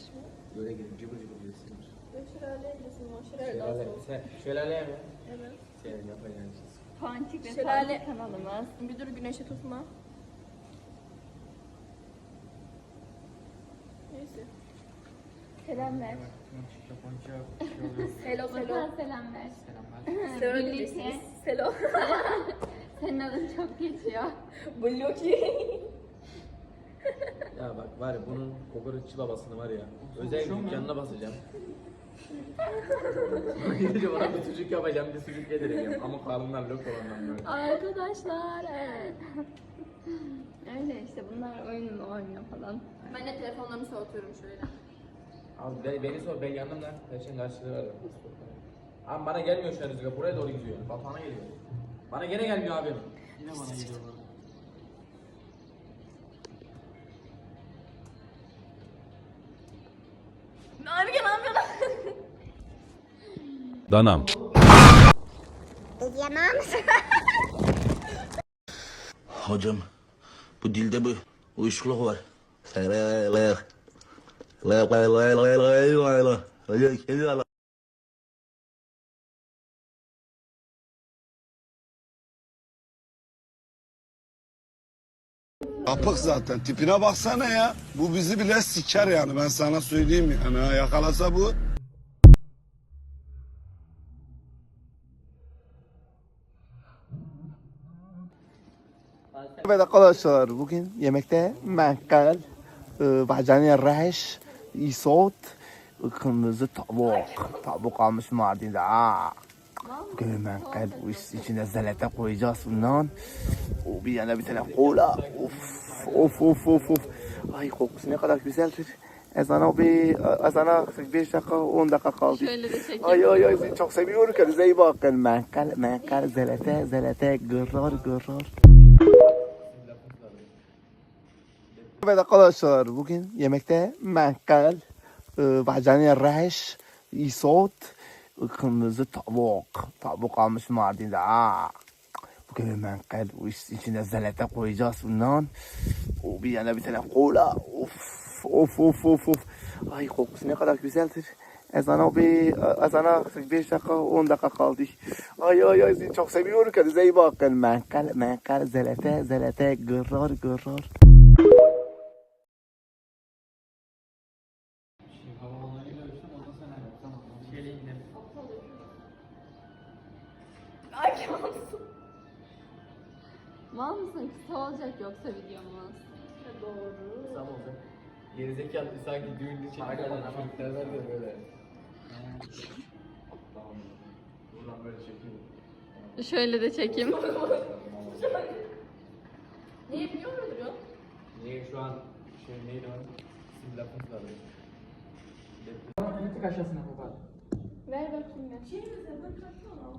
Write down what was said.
mi? Böyle gelin cıbır cıbır yesinler. Yok şelale resim var. Şelale daha Şelale, soğuk. sen, şelale mi? Evet. Sen yapacağın şey. Ponçik ve Şelale. Şelale kanalımız. Bir dur güneşe tutma. Neyse. Selam ver. Selo Bana selo. selam ver. Selo Birlikte. diyeceksiniz. Selo. Senin adın çok geçiyor. Bloki. Ya bak var ya bunun kokoreççi babasını var ya. Özel dükkanına basacağım. Gidince bana bir sucuk yapacağım, bir sucuk yedireceğim. Ama kalınlar lok olanlar böyle. Arkadaşlar evet. Öyle işte bunlar oyun oynuyor falan. Ben de telefonlarımı soğutuyorum şöyle. Abi beni, beni sor, ben yandım lan. Her şeyin karşılığı var. Abi bana gelmiyor şu an rüzgar, buraya doğru gidiyor. Batuhan'a geliyor. Bana gene gelmiyor abi. Yine bana geliyor. Danam. Hocam bu dilde bir uyuşukluk var. Kapık zaten. Tipine baksana ya. Bu bizi bile siker yani. Ben sana söyleyeyim yani. Ha, yakalasa bu. Evet arkadaşlar bugün yemekte menkal, e, bacani reş, isot, kırmızı tavuk. Tavuk almış Mardin'de. Aa. Bugün menkal bu iş içine zelete koyacağız bundan. O bir yana bir tane kola. Of of of of of. Ay kokusu ne kadar güzeldir. Ezana bir ezana 5 dakika 10 dakika kaldı. Şöyle de çekeyim. Ay ay ay çok seviyorum kendinize iyi bakın. Menkal menkal zelete zelete gırrar gırrar. Evet arkadaşlar bugün yemekte menkal, e, bacani reş, isot, kırmızı tavuk. Tavuk almış Mardin'de. Aa. Bugün menkal bu iş içine zelete koyacağız bundan. O bir yana bir tane kola. Of of of of of. Ay kokusu ne kadar güzeldir. Ezana bir ezana 5 dakika 10 dakika kaldı. Ay ay ay çok seviyorum kendinize iyi bakın. Menkal menkal zelete zelete gırrar gırrar. Yansın. Mal mısın? Kısa olacak yoksa videomuz. Doğru. Tamam olacak. Gerizekalı sanki düğünde çekik olan çocuklar var ya böyle. Tamam. Buradan böyle çekiyor. Şöyle de çekeyim. Niye biliyor muydun? Niye şu an şey neydi o? Sim lafımız var. Bir tık aşağısına kopar. Ver bakayım ben. Şey mi sen? Ben kaçsana.